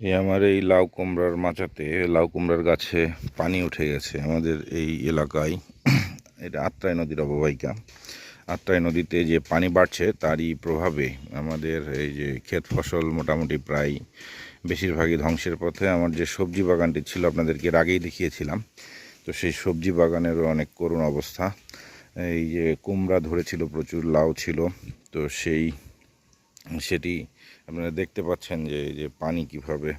এই আমার এই লাউ কুমড়ার মাচাতে, লাউ কুমড়ার গাছে পানি উঠে গেছে আমাদের এই এলাকায়। এটা আত্রাই নদীর অববাহিকা। আত্রাই নদীতে যে পানি বাড়ছে, তারই প্রভাবে আমাদের এই যে ক্ষেত ফসল মোটামুটি প্রায় বেশিরভাগই ধ্বংসের পথে। আমার যে সবজি বাগানটি ছিল আপনাদেরকে এর আগেই দেখিয়েছিলাম। তো সেই সবজি বাগানেরও অনেক করুণ অবস্থা। এই যে কুমড়া ধরেছিল, প্রচুর লাউ ছিল। তো সেই, সেটি আপনারা দেখতে পাচ্ছেন যে, এই যে পানি কীভাবে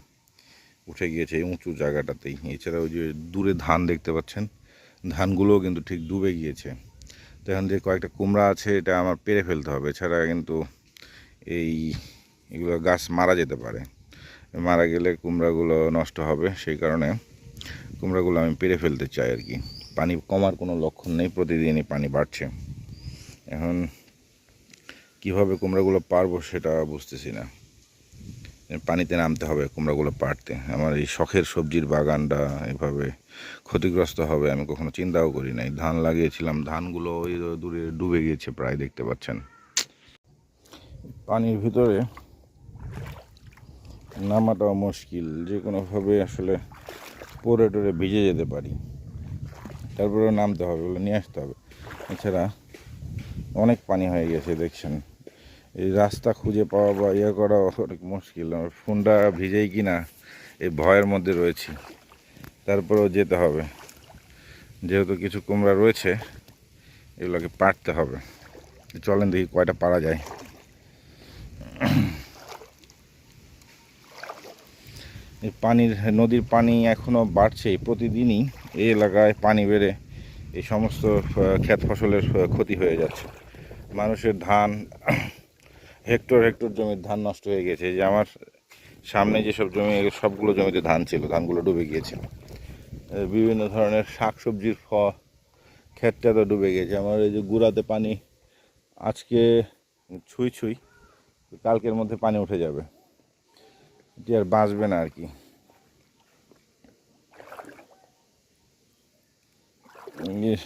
উঠে গিয়েছে এই উঁচু জায়গাটাতেই। এছাড়াও যে দূরে ধান দেখতে পাচ্ছেন, ধানগুলোও কিন্তু ঠিক ডুবে গিয়েছে। তো এখন যে কয়েকটা কুমড়া আছে, এটা আমার পেরে ফেলতে হবে। এছাড়া কিন্তু এই এগুলো গাছ মারা যেতে পারে। মারা গেলে কুমড়াগুলো নষ্ট হবে। সেই কারণে কুমড়াগুলো আমি পেরে ফেলতে চাই আর কি। পানি কমার কোনো লক্ষণ নেই, প্রতিদিনই পানি বাড়ছে। এখন কীভাবে কুমড়াগুলো পারব সেটা বুঝতেছি না। পানিতে নামতে হবে, কুমড়াগুলো পারতে আমার এই শখের সবজির বাগানটা এভাবে ক্ষতিগ্রস্ত হবে, আমি কখনো চিন্তাও করি নাই। ধান লাগিয়েছিলাম, ধানগুলো ওই দূরে ডুবে গিয়েছে প্রায়, দেখতে পাচ্ছেন। পানির ভিতরে নামাটাও মুশকিল যে কোনোভাবে আসলে পরে টরে ভিজে যেতে পারি। তারপরেও নামতে হবে, ওগুলো নিয়ে আসতে হবে। এছাড়া অনেক পানি হয়ে গেছে, দেখছেন। এই রাস্তা খুঁজে পাওয়া বা ইয়ে করা অনেক মুশকিল। আমার ফোনটা ভিজেই কি না এই ভয়ের মধ্যে রয়েছি। তারপরেও যেতে হবে। যেহেতু কিছু কুমড়া রয়েছে, এগুলোকে পাড়তে হবে। চলেন দেখি কয়টা পারা যায়। এই পানির, নদীর পানি এখনও বাড়ছে। প্রতিদিনই এই এলাকায় পানি বেড়ে এই সমস্ত ক্ষেত ফসলের ক্ষতি হয়ে যাচ্ছে। মানুষের ধান হেক্টর হেক্টর জমির ধান নষ্ট হয়ে গেছে। যে আমার সামনে যেসব জমি সবগুলো জমিতে ধান ছিল ধানগুলো ডুবে গিয়েছে এ, বিভিন্ন ধরনের শাক সবজির ফ ক্ষেতটা তো ডুবে গেছে। আমার এই যে গুড়াতে পানি আজকে ছুঁই ছুঁই কালকের মধ্যে পানি উঠে যাবে। এটি আর বাঁচবে না আর কি। এই-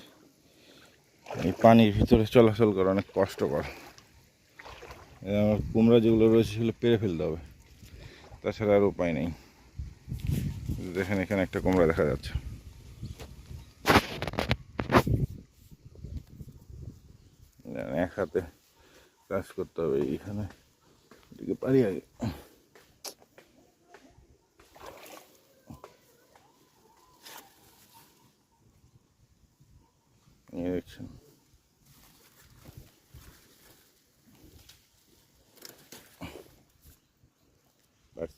পানির ভিতরে চলাচল করা অনেক কষ্টকর। আমার কুমড়া যেগুলো রয়েছে সেগুলো পেরে ফেলতে হবে। তাছাড়া আর উপায় নেই। দেখেন এখানে একটা কুমড়া দেখা যাচ্ছে। এক হাতে কাজ করতে হবে এইখানে। এদিকে পারি আগে। দেখছেন।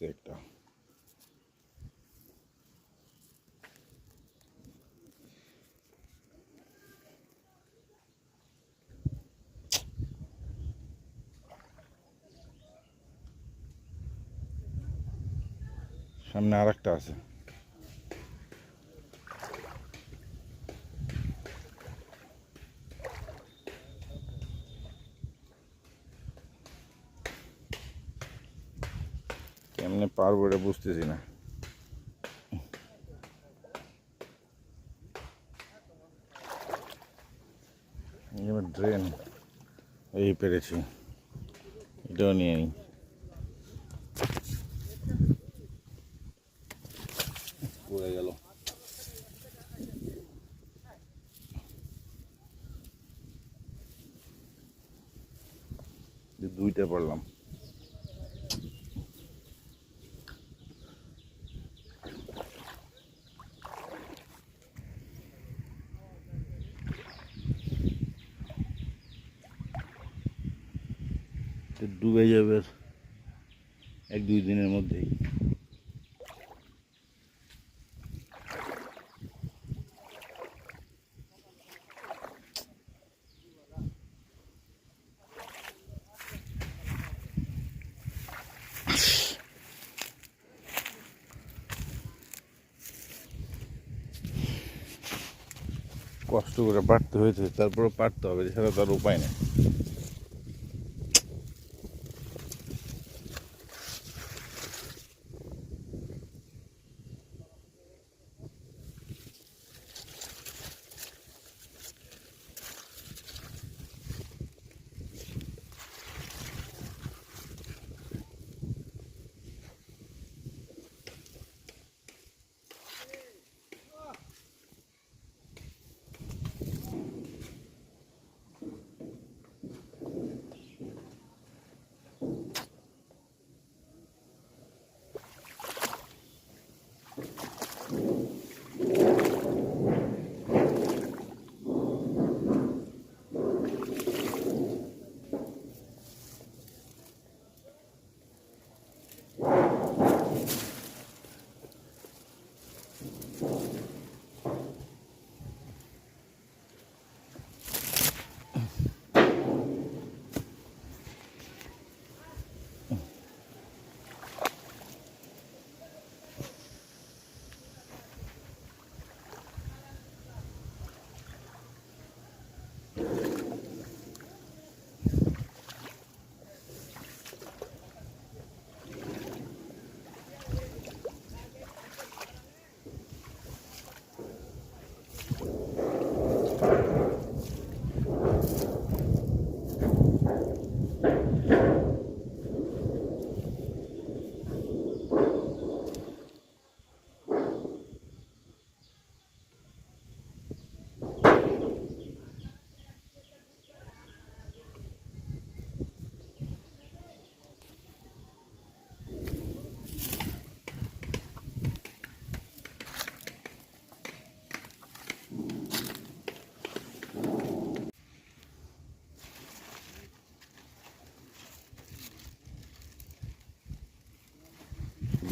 পারছে একটা সামনে আর আছে। কেমনে পারব এটা বুঝতেছি না। ড্রেন এই পেরেছি। এটাও নিয়ে নিই। দুইটা পড়লাম তো ডুবে যাবে এক দুই দিনের মধ্যেই। কষ্ট করে পারতে হয়েছে তারপরে পারতে হবে, এছাড়া তার উপায় নেই।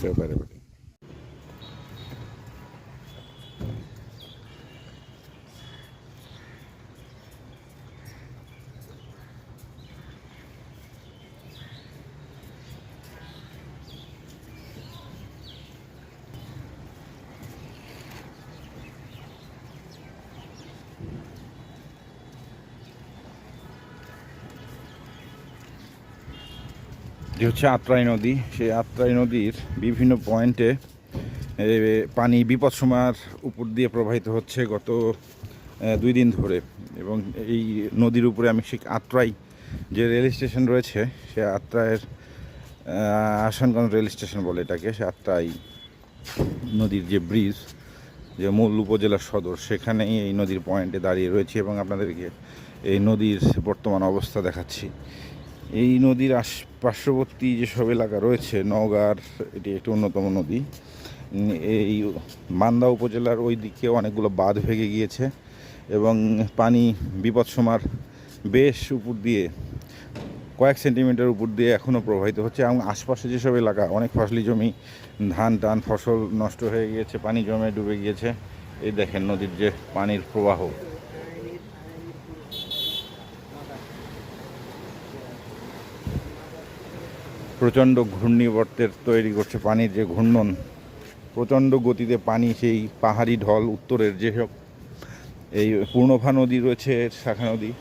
feel better. যে হচ্ছে আত্রাই নদী। সেই আত্রাই নদীর বিভিন্ন পয়েন্টে পানি বিপদ সীমার উপর দিয়ে প্রবাহিত হচ্ছে গত দুই দিন ধরে। এবং এই নদীর উপরে আমি সেই আত্রাই যে রেল স্টেশন রয়েছে, সে আত্রায়ের আসানগঞ্জ রেল স্টেশন বলে এটাকে, সে আত্রাই নদীর যে ব্রিজ, যে মূল উপজেলার সদর, সেখানেই এই নদীর পয়েন্টে দাঁড়িয়ে রয়েছে এবং আপনাদেরকে এই নদীর বর্তমান অবস্থা দেখাচ্ছি। এই নদীর আশ পার্শ্ববর্তী যেসব এলাকা রয়েছে, নওগাঁর, এটি একটি অন্যতম নদী। এই মান্দা উপজেলার ওই দিকে অনেকগুলো বাঁধ ভেঙে গিয়েছে এবং পানি বিপদসীমার বেশ উপর দিয়ে, কয়েক সেন্টিমিটার উপর দিয়ে এখনও প্রবাহিত হচ্ছে এবং আশপাশে যেসব এলাকা, অনেক ফসলি জমি, ধান টান, ফসল নষ্ট হয়ে গিয়েছে, পানি জমে ডুবে গিয়েছে। এই দেখেন নদীর যে পানির প্রবাহ। প্রচণ্ড ঘূর্ণিবর্তের তৈরি করছে পানির যে ঘূর্ণন, প্রচণ্ড গতিতে পানি সেই পাহাড়ি ঢল উত্তরের যেসব এই পূর্ণভা নদী রয়েছে, শাখা নদী,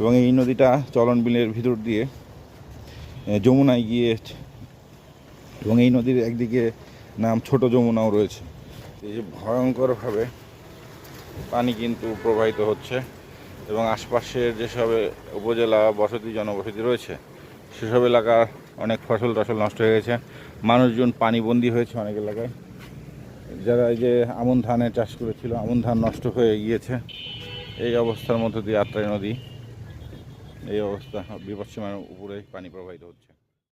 এবং এই নদীটা চলন বিলের ভিতর দিয়ে যমুনায় গিয়ে এবং এই নদীর একদিকে নাম ছোট যমুনাও রয়েছে। এই যে ভয়ঙ্করভাবে পানি কিন্তু প্রবাহিত হচ্ছে, এবং আশপাশের যেসব উপজেলা বসতি, জনবসতি রয়েছে সেসব এলাকার অনেক ফসল টসল নষ্ট হয়ে গেছে। মানুষজন পানিবন্দী হয়েছে অনেক এলাকায়। যারা এই যে আমন ধানের চাষ করেছিল আমন ধান নষ্ট হয়ে গিয়েছে, এই অবস্থার মধ্য দিয়ে আত্রাই নদী, এই অবস্থা বিপদসীমার উপরে পানি প্রবাহিত হচ্ছে।